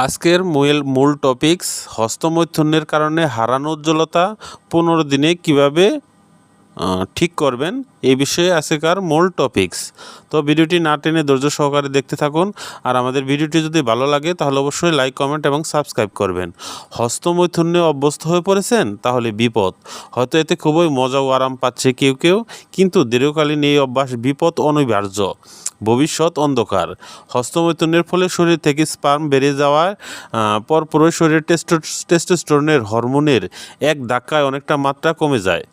আজকের মূল মূল টপিকস হস্তমৈথুনের কারণে হারানো উজ্জ্বলতা পনেরো দিনে কীভাবে ঠিক করবেন। এই বিষয়ে আজকেকার মূল টপিকস তো ভিডিওটি না টেনে ধৈর্য সহকারে দেখতে থাকুন। আর আমাদের ভিডিওটি যদি ভালো লাগে তাহলে অবশ্যই লাইক কমেন্ট এবং সাবস্ক্রাইব করবেন। হস্তমৈথুন্যে অভ্যস্ত হয়ে পড়েছেন তাহলে বিপদ। হয়তো এতে খুবই মজা ও আরাম পাচ্ছে কেউ কেউ কিন্তু দীর্ঘকালীন এই অভ্যাস বিপদ অনিবার্য। ভবিষ্যৎ অন্ধকার। হস্তমৈথুনের ফলে শরীর থেকে স্পার্ম বেড়ে যাওয়ার আহ, পরপরই শরীরের টেস্টো- টেস্টোস্টেরনের হরমোনের এক ধাক্কায় অনেকটা মাত্রা কমে যায়।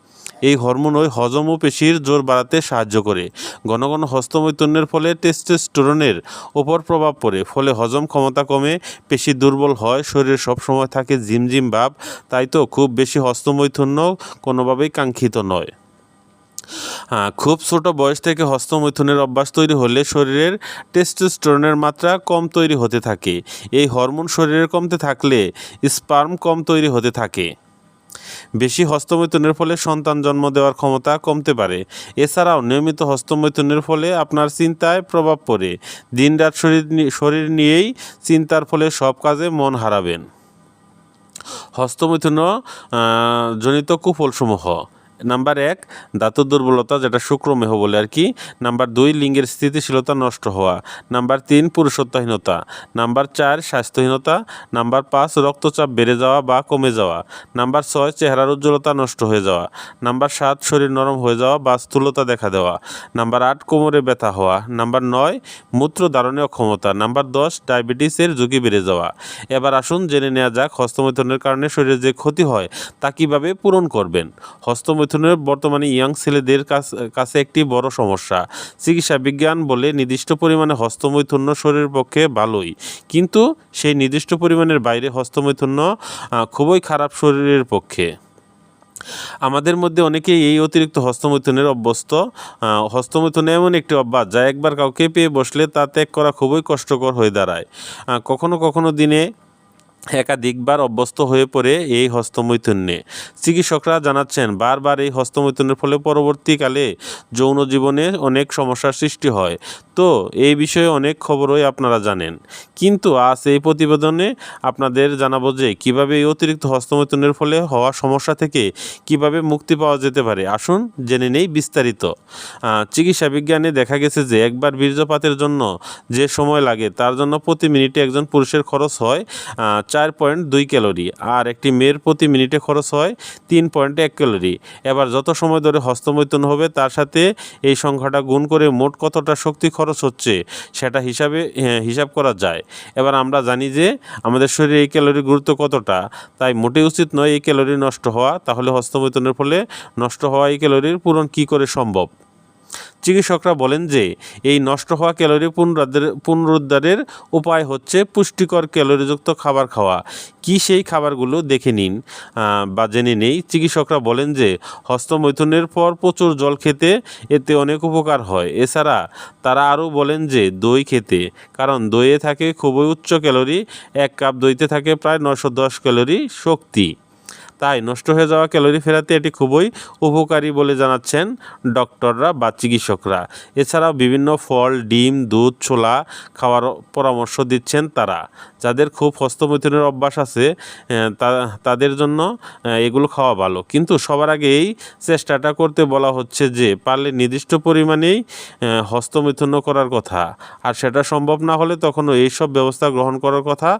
এই হরমোন ওই হজম ও পেশির জোর বাড়াতে সাহায্য করে। ঘন ঘন হস্তমৈথুনের ফলে টেস্টোস্টেরনের ওপর প্রভাব পড়ে ফলে হজম ক্ষমতা কমে পেশি দুর্বল হয় শরীরে সবসময় থাকে ঝিমঝিম ভাব তাই তো খুব বেশি হস্তমৈথুন্য কোনোভাবেই কাঙ্ক্ষিত নয়। হ্যাঁ, খুব ছোট বয়স থেকে হস্তমৈথুনের অভ্যাস তৈরি হলে শরীরের টেস্টোস্টেরনের মাত্রা কম তৈরি হতে থাকে। এই হরমোন শরীরে কমতে থাকলে স্পার্ম কম তৈরি হতে থাকে। বেশি হস্তমৈথুনের ফলে সন্তান জন্ম দেওয়ার ক্ষমতা কমতে পারে। এছাড়াও নিয়মিত হস্তমৈথুনের ফলে আপনার চিন্তায় প্রভাব পড়ে। দিনরাত শরীর শরীর নিয়েই চিন্তার ফলে সব কাজে মন হারাবেন। হস্তমৈথুন জনিত কুফলসমূহ নাম্বার এক দাঁতের দুর্বলতা যেটা শুক্রমেহ বলে আর কি। নাম্বার দুই, লিঙ্গের স্থিতিশীলতা নষ্ট হওয়া। নাম্বার তিন, পুরুষত্বহীনতা। নাম্বার চার, স্বাস্থ্যহীনতা। নাম্বার পাঁচ, রক্তচাপ বেড়ে যাওয়া বা কমে যাওয়া। নাম্বার ছয়, চেহারার উজ্জ্বলতা নষ্ট হয়ে যাওয়া। নাম্বার সাত, শরীর নরম হয়ে যাওয়া বা স্থূলতা দেখা দেওয়া। নাম্বার আট, কোমরে ব্যথা হওয়া। নাম্বার নয়, মূত্র ধারণে অক্ষমতা। নাম্বার দশ, ডায়াবেটিসের ঝুঁকি বেড়ে যাওয়া। এবার আসুন জেনে নেওয়া যাক হস্তমৈথুনের কারণে শরীরে যে ক্ষতি হয়, তা কীভাবে পূরণ করবেন? হস্তমৈথুনের বর্তমানে ইয়াং ছেলেদের কাছ- একটি বড় সমস্যা। চিকিৎসা বিজ্ঞান বলে নির্দিষ্ট পরিমাণে হস্তমৈথুন্য শরীরের পক্ষে ভালোই। কিন্তু সেই নির্দিষ্ট পরিমাণের বাইরে হস্তমৈথুন্য খুবই খারাপ শরীরের পক্ষে। আমাদের মধ্যে অনেকেই এই অতিরিক্ত হস্তমৈথুনের অভ্যস্ত। হস্তমৈথুন এমন একটি অভ্যাস যা একবার কাউকে পেয়ে বসলে তা ত্যাগ করা খুবই কষ্টকর হয়ে দাঁড়ায়। কখনো কখনো দিনে একাধিকবার অভ্যস্ত হয়ে পড়ে এই হস্তমৈথুন্যে। চিকিৎসকরা জানাচ্ছেন, বারবার এই হস্তমৈথুনের ফলে পরবর্তীকালে যৌন জীবনে অনেক সমস্যার সৃষ্টি হয়। তো এই বিষয়ে অনেক খবরই আপনারা জানেন। কিন্তু আজ এই প্রতিবেদনে আপনাদের জানাব যে কীভাবে এই অতিরিক্ত হস্তমৈথুনের ফলে হওয়া সমস্যা থেকে কীভাবে মুক্তি পাওয়া যেতে পারে। আসুন জেনে নেই বিস্তারিত। চিকিৎসা বিজ্ঞানে দেখা গেছে যে একবার বীর্যপাতের জন্য যে সময় লাগে, তার জন্য প্রতি মিনিটে একজন পুরুষের খরচ হয় চার পয়েন্ট দুই ক্যালোরি আর একটি মেয়ের প্রতি মিনিটে খরচ হয় তিন পয়েন্ট এক ক্যালোরি। এবার যত সময় ধরে হস্তমৈথুন হবে, তার সাথে এই সংখ্যাটা গুণ করে মোট কতটা শক্তি খরচ হচ্ছে, সেটা হিসাবে হিসাব করা যায়। এবার আমরা জানি যে আমাদের শরীরে এই ক্যালোরির গুরুত্ব কতটা, তাই মোটেই উচিত নয় এই ক্যালোরি নষ্ট হওয়া, তাহলে হস্তমৈতনের ফলে নষ্ট হওয়া এই ক্যালোরির পূরণ কী করে সম্ভব? চিকিৎসকরা বলেন যে, এই নষ্ট হওয়া ক্যালোরি পুনরুদ্ধারের পুনরুদ্ধারের উপায় হচ্ছে পুষ্টিকর ক্যালোরিযুক্ত খাবার খাওয়া। কি সেই খাবারগুলো দেখে নিন বা জেনে নেই। চিকিৎসকরা বলেন যে, হস্তমৈথুনের পর প্রচুর জল খেতে এতে অনেক উপকার হয়। এছাড়া তারা আরও বলেন যে, দই খেতে, কারণ দইয়ে থাকে খুবই উচ্চ ক্যালোরি, এক কাপ দইতে থাকে প্রায় নশো দশ ক্যালোরি শক্তি। তাই নষ্ট হয়ে যাওয়া ক্যালোরি ফেরাতে এটি খুবই উপকারী বলে জানাচ্ছেন ডক্টররা বা চিকিৎসকরা। এছাড়াও বিভিন্ন ফল ডিম দুধ ছোলা খাওয়ার পরামর্শ দিচ্ছেন তারা। যাদের খুব হস্তমৈথুনের অভ্যাস আছে তাদের জন্য এগুলো খাওয়া ভালো। কিন্তু সবার আগে এই চেষ্টাটা করতে বলা হচ্ছে যে পারলে নির্দিষ্ট পরিমাণেই আহ, হস্তমৈথুন্য করার কথা। আর সেটা সম্ভব না হলে তখনও এইসব ব্যবস্থা গ্রহণ করার কথা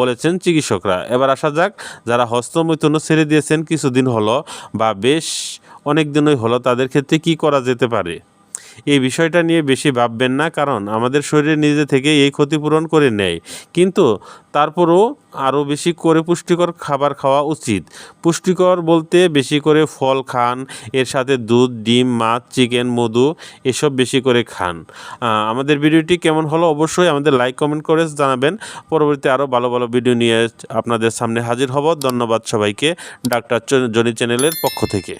বলেছেন চিকিৎসকরা। এবার আসা যাক যারা হস্তমৈথুন্য ছেড়ে দিয়েছেন কিছুদিন হলো বা বেশ অনেক দিনই হলো তাদের ক্ষেত্রে কি করা যেতে পারে? এই বিষয়টা নিয়ে বেশি ভাববেন না, কারণ আমাদের শরীরে নিজে থেকে এই ক্ষতিপূরণ করে নেয়। কিন্তু তারপরও আরও বেশি করে পুষ্টিকর খাবার খাওয়া উচিত। পুষ্টিকর বলতে বেশি করে ফল খান, এর সাথে দুধ, ডিম, মাছ, চিকেন, মধু, এসব বেশি করে খান। আমাদের ভিডিওটি কেমন হলো অবশ্যই আমাদের লাইক, কমেন্ট করে জানাবেন। পরবর্তী আরও ভালো ভালো ভিডিও নিয়ে আপনাদের সামনে হাজির হব। ধন্যবাদ সবাইকে, ডাক্তার জনি চ্যানেলের পক্ষ থেকে।